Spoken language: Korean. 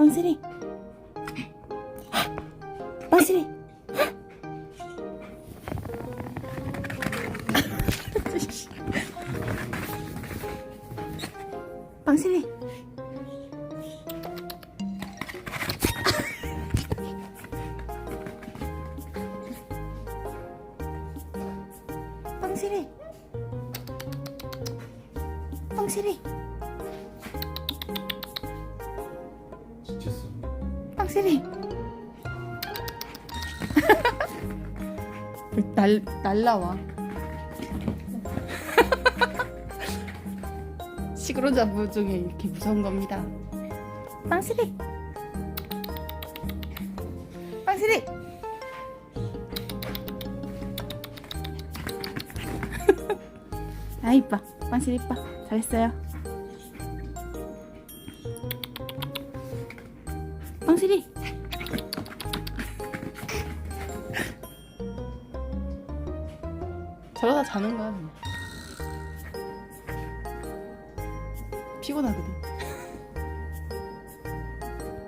Pansiri. Pansiri. Pansiri. Pansiri. Pansiri. 빵슬이 날 날라와. 시그로잡부 중에 이렇게 무서운 겁니다. 빵슬이 빵슬이 아 이뻐. 빵슬이 이뻐. 잘했어요 빵슬이 저러다 자는 거야 그냥. 피곤하거든